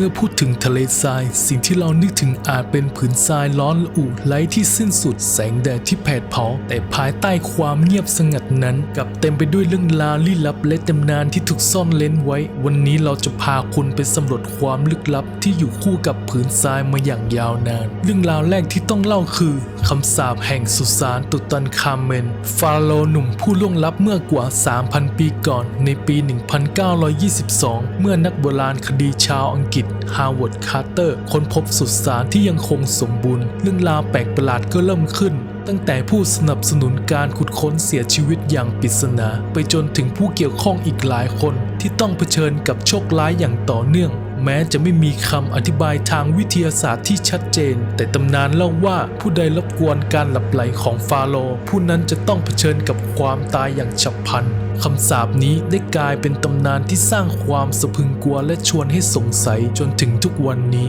เมื่อพูดถึงทะเลทราย สิ่งที่เรานึกถึงอาจเป็นผืนทรายร้อนระอุไร้ที่สิ้นสุดแสงแดดที่แผดเผา แต่ภายใต้ความเงียบสงัดนั้นกลับเต็มไปด้วยเรื่องราวลี้ลับและตำนานที่ถูกซ่อนเล้นไว้ วันนี้เราจะพาคุณไปสำรวจความลึกลับที่อยู่คู่กับผืนทรายมาอย่างยาวนาน เรื่องราวแรกที่ต้องเล่าคือคำสาปแห่งสุสานตุตันคาเมน ฟาโรห์หนุ่มผู้ล่วงลับเมื่อกว่า 3,000 ปีก่อน ในปี 1922 เมื่อนักโบราณคดีชาวอังกฤษฮาวเวิร์ดคาร์เตอร์ค้นพบสุสานที่ยังคงสมบูรณ์ เรื่องราวแปลกประหลาดก็เริ่มขึ้น ตั้งแต่ผู้สนับสนุนการขุดค้นเสียชีวิตอย่างปริศนา ไปจนถึงผู้เกี่ยวข้องอีกหลายคน ที่ต้องเผชิญกับโชคร้ายอย่างต่อเนื่อง แม้จะไม่มีคำอธิบายทางวิทยาศาสตร์ที่ชัดเจน แต่ตำนานเล่าว่าผู้ใดรบกวนการหลับไหลของฟาโรห์ผู้นั้นจะต้องเผชิญกับความตายอย่างฉับพลัน คำสาปนี้ได้กลายเป็นตำนานที่สร้างความสะพึงกลัวและชวนให้สงสัยจนถึงทุกวันนี้